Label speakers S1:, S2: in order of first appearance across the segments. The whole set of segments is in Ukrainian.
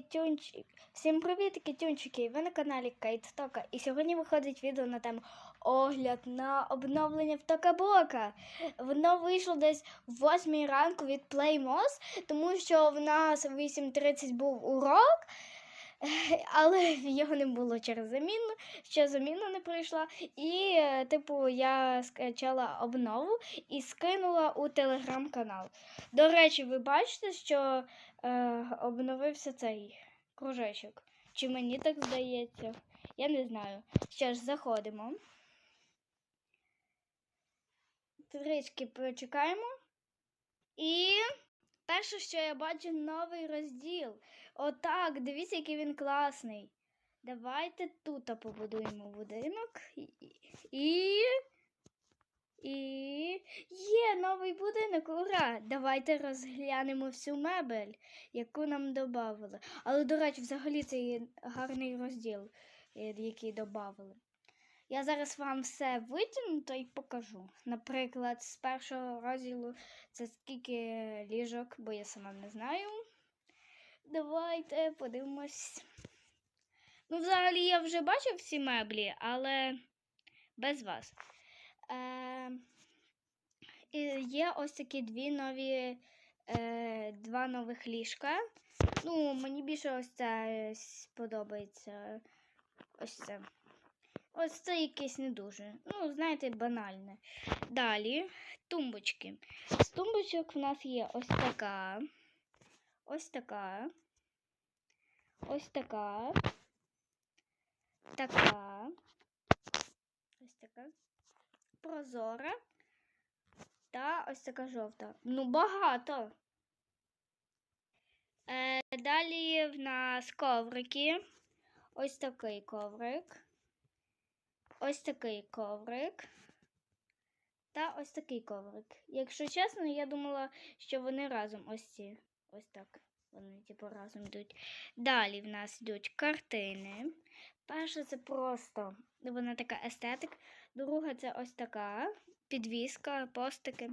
S1: тюнчик. Всім привіт, тюнчики! Ви на каналі Кейт Тока. І сьогодні виходить відео на тему огляд на обновлення в Токабока. Воно вийшло десь в 8 ранку від PlayMOS, тому що в нас о 8.30 був урок. Але його не було через заміну, ще заміна не прийшла. І, е, типу, я скачала обнову і скинула у телеграм-канал. До речі, ви бачите, що е, обновився цей кружечок. Чи мені так здається? Я не знаю. Ще ж заходимо. Трішки почекаємо. І перше, що я бачу, новий розділ. Отак, дивіться, який він класний. Давайте тут побудуємо будинок. І. І. Є новий будинок, ура! Давайте розглянемо всю мебель, яку нам додали. Але, до речі, взагалі це є гарний розділ, е, який додали. Я зараз вам все витягну та й покажу. Наприклад, з першого розділу це скільки ліжок, бо я сама не знаю. Давайте подивимось. Ну, взагалі, я вже бачив всі меблі, але без вас. Е, є ось такі дві нові, е, два нових ліжка. Ну, мені більше ось це сподобається. Ось це. Ось це якесь не дуже. Ну, знаєте, банальне. Далі тумбочки. З тумбочок в нас є ось така. Ось така. Ось така. Така. Ось така. Прозора. Та ось така жовта. Ну, багато. Е, далі в нас коврики. Ось такий коврик. Ось такий коврик. Та ось такий коврик. Якщо чесно, я думала, що вони разом ось ці. Ось так. Вони, типу, разом йдуть. Далі в нас йдуть картини. Перша це просто вона така естетик. Друга це ось така підвіска, постики.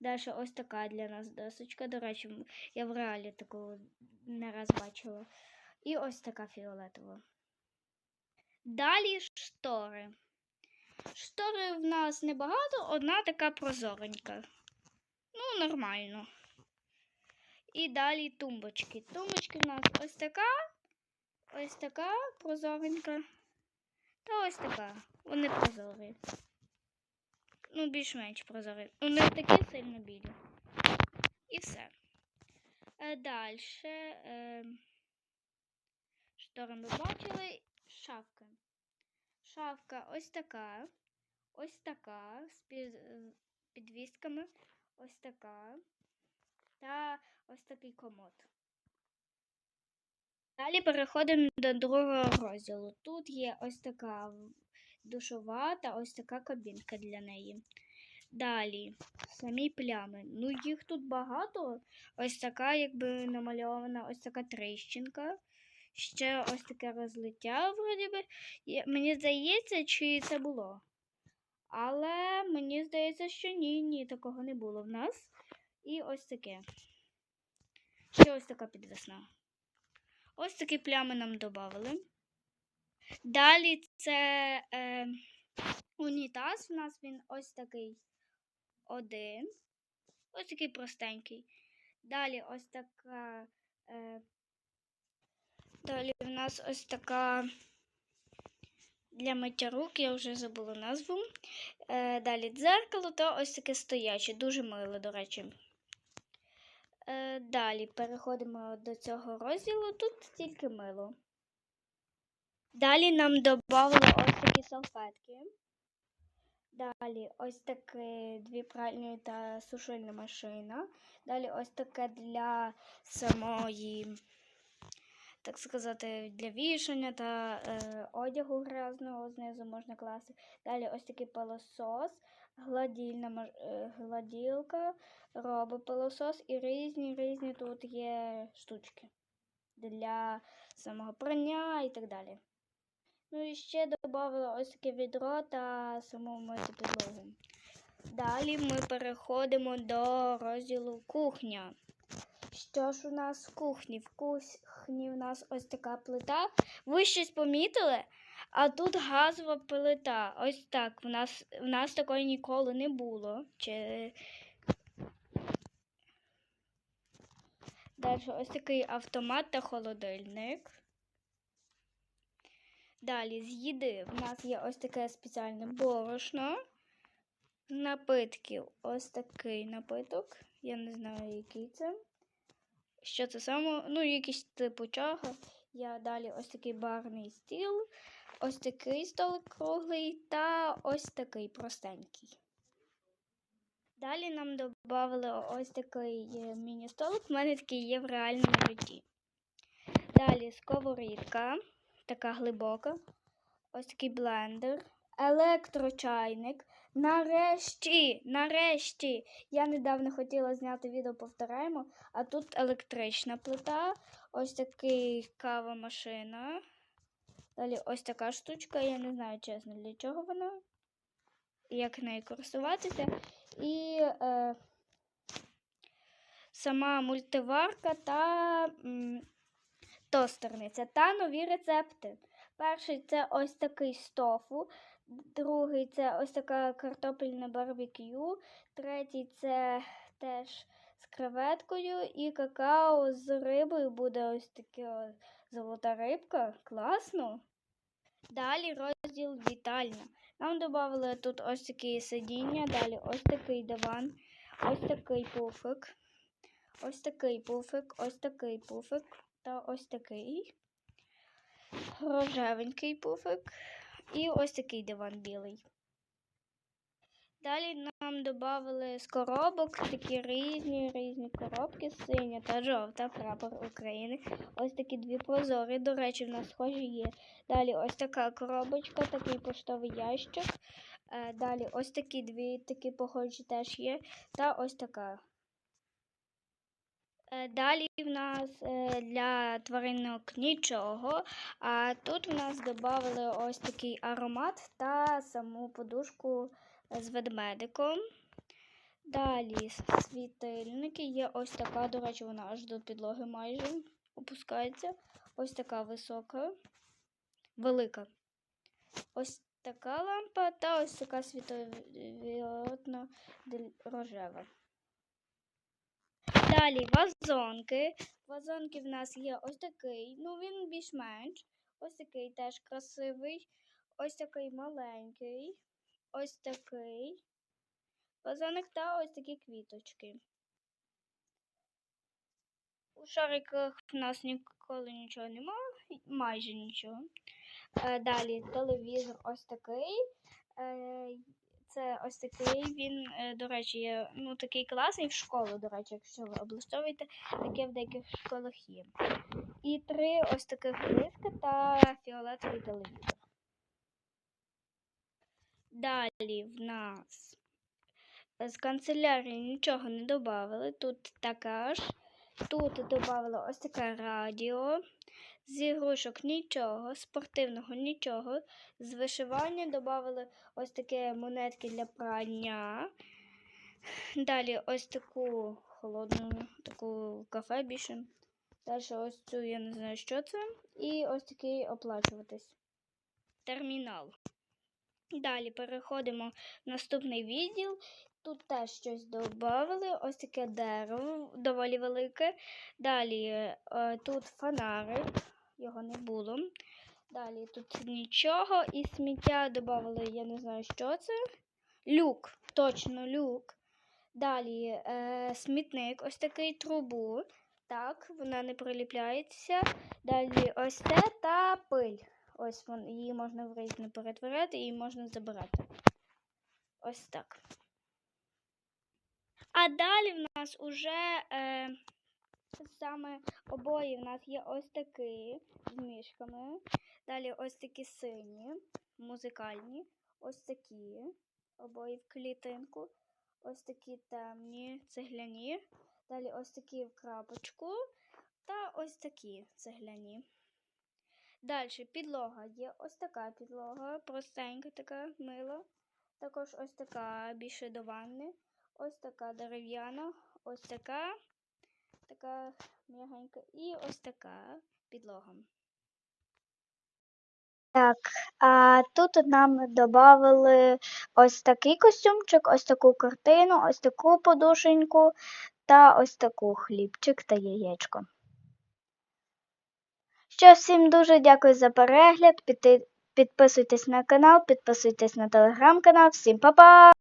S1: Далі ось така для нас досочка. До речі, я в реалі таку не раз бачила. І ось така фіолетова. Далі штори. Штори в нас небагато, одна така прозоренька. Ну, нормально. І далі тумбочки. Тумбочки в нас ось така, ось така прозоренька. Та ось така. Вони прозорі. Ну, більш-менш прозорі. Не такі сильно білі. І все. Е, Далі. Е, штори ми бачили. Шафка. Шафка ось така. Ось така. З під, підвістками. Ось така. Та ось такий комод. Далі переходимо до другого розділу. Тут є ось така душова та ось така кабінка для неї. Далі самі плями. Ну, їх тут багато. Ось така, якби намальована, ось така тріщинка. Ще ось таке розлиття, вроді би. Мені здається, чи це було. Але мені здається, що ні, ні, такого не було в нас. І ось таке. Ще ось така підвесна. Ось такі плями нам додали. Далі це е, унітаз. У нас він ось такий один. Ось такий простенький. Далі ось така. Е, далі в нас ось така для миття рук, я вже забула назву. Е, далі дзеркало та ось таке стояче. Дуже миле, до речі. Е, далі переходимо до цього розділу. Тут тільки мило. Далі нам додали ось такі салфетки. Далі ось такі дві пральні та сушильна машина. Далі ось таке для самої, так сказати, для вішання та е, одягу грязного знизу можна класти. Далі ось такий пилосос, гладільна е, гладілка, робопилосос і різні різні тут є штучки для самого прання і так далі. Ну і ще додали ось таке відро та саму мити підлогу. Далі ми переходимо до розділу кухня. Що ж у нас в кухні? В кухні в нас ось така плита. Ви щось помітили? А тут газова плита. Ось так. В нас, в нас такої ніколи не було. Чи... Далі ось такий автомат та холодильник. Далі з їди в нас є ось таке спеціальне борошно. Напитків ось такий напиток. Я не знаю, який це. Що це саме? Ну, якийсь типу чага. Я далі ось такий барний стіл, ось такий столик круглий та ось такий простенький. Далі нам додали ось такий е, міні-столик. У мене такий є в реальному житті. Далі сковорідка, така глибока. Ось такий блендер, електрочайник. Нарешті, нарешті. Я недавно хотіла зняти відео, повторяємо. А тут електрична плита, ось такий кава машина. Далі ось така штучка, я не знаю чесно, для чого вона, як нею користуватися. І е, сама мультиварка та м, тостерниця та нові рецепти. Перший це ось такий з тофу, другий це ось така картопельне барбекю, третій це теж з креветкою. І какао з рибою буде ось така золота рибка. Класно. Далі розділ вітальня. Нам додали тут ось такі сидіння, далі ось такий диван, ось такий пуфик, ось такий пуфик, ось такий пуфик. Та ось такий. Рожевенький пуфик і ось такий диван білий. Далі нам додали з коробок такі різні різні коробки, синя та жовта, прапор України. Ось такі дві прозорі. До речі, в нас схожі є. Далі ось така коробочка, такий поштовий ящик. Е, Далі ось такі дві, такі похожі теж є. Та ось така. Е, Далі в нас е, для тваринок нічого. А тут в нас додали ось такий аромат та саму подушку з ведмедиком. Далі світильники. Є ось така, до речі, вона аж до підлоги майже опускається. Ось така висока, велика. Ось така лампа та ось така світовідна рожева. Далі вазонки. Вазонки в нас є ось такий, ну він більш-менш. Ось такий теж красивий. Ось такий маленький. Ось такий. Вазоник та ось такі квіточки. У шариках в нас ніколи нічого немає, майже нічого. Е, Далі телевізор ось такий. Це ось такий. Він, е, до речі, є ну, такий класний в школу, до речі, якщо ви облаштовуєте, таке в деяких школах є. І три ось таких диски та фіолетовий телевізор. Далі в нас з канцелярії нічого не додали. Тут така ж. Тут додали ось таке радіо. З ігрушок нічого, спортивного нічого. З вишивання додали ось такі монетки для прання. Далі ось таку холодну, таку кафе більше. Далі ось цю я не знаю, що це. І ось такий оплачуватись. Термінал. Далі переходимо в наступний відділ. Тут теж щось додали. Ось таке дерево доволі велике. Далі е, тут фонарик, його не було. Далі тут нічого. І сміття додали, я не знаю, що це. Люк, точно люк. Далі е, смітник, ось такий трубу. Так, вона не приліпляється. Далі ось це та пиль. Ось вон, її можна в різне перетворити і можна забирати. Ось так. А далі в нас уже е, саме обої в нас є ось такі з мішками. Далі ось такі сині, музикальні, ось такі обої в клітинку, ось такі темні цегляні. Далі ось такі в крапочку та ось такі цегляні. Далі підлога є ось така підлога, простенька така мила. Також ось така більше до ванни. Ось така дерев'яна, ось така така м'ягенька. І ось така підлога. Так, а тут нам додали ось такий костюмчик, ось таку картину, ось таку подушеньку та ось таку хлібчик та яєчко. Що всім дуже дякую за перегляд. Підписуйтесь на канал, підписуйтесь на телеграм-канал. Всім па-па!